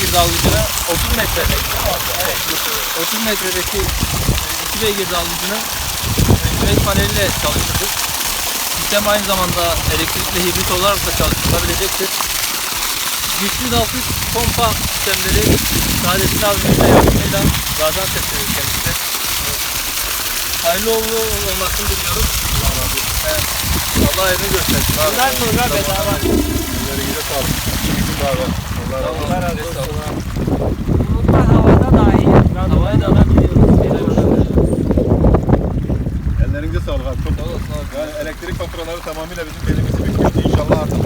Bahattin abimizin 2 beygir dalgıcına 30 metredeki evet, 30 metredeki 2 beygir dalgıcını e, güneş paneliyle çalıştırdık. Sistem aynı zamanda elektrikli hibrit olarak da çalıştırılabilecektir. Güçlü dalgıç pompa sistemleri Saadettin abimizle yardımıyla Gaziantep'te kendisi. Hayırlı uğurlu olmasını diliyoruz. Evet. Allah göstersin. Bundan sonra bedava. Ellerinize sağlık. İyi günler var. Allah razı olsun. Havaya da alabiliyoruz. Ellerinize sağlık abi. Çok Sağ abi. Yani elektrik faturaları tamamıyla bizim belimizi büküyor. İnşallah artık